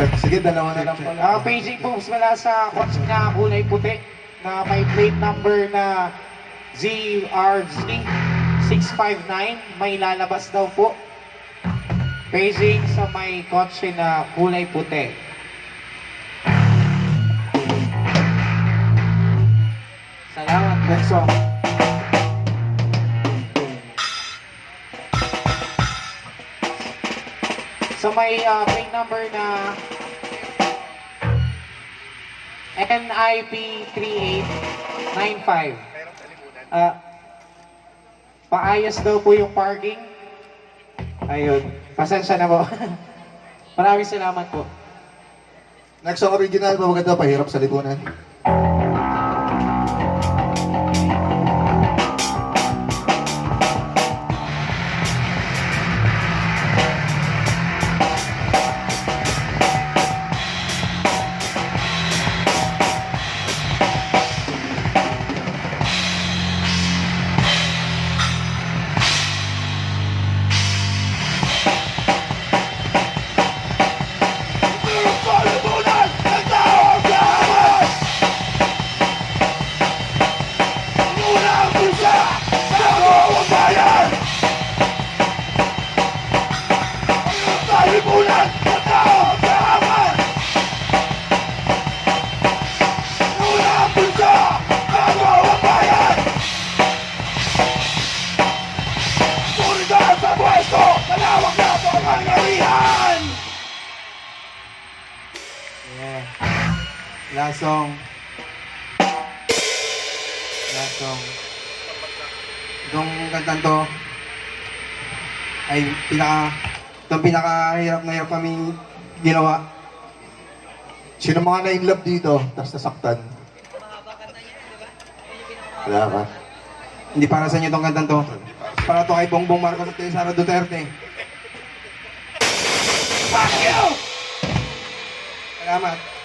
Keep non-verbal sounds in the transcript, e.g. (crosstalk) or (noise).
Check. Sige, dalawa na lang pala. Ah, paging moves mula sa kotse na kulay puti na may plate number na ZRZ659 may lalabas daw po. Paging sa may kotse na kulay puti. Salamat. Next song. Sa may ah, plate number na NIP 3895. Ah, paayos daw po yung parking. Ayun. Pasensya na po. (laughs) Maraming salamat po. Next song original, maganda, pahirap sa lipunan. Yeah. Last song. Last song. Itong kantan to ay pinaka itong pinakahirap na hirap kami ginawa. Sino mga na in love dito, tapos nasaktan? Wala ka. Hindi para sa inyo itong kantan to. Para to kay Bongbong Marcos at kay Sara Duterte. Fuck you! Salamat.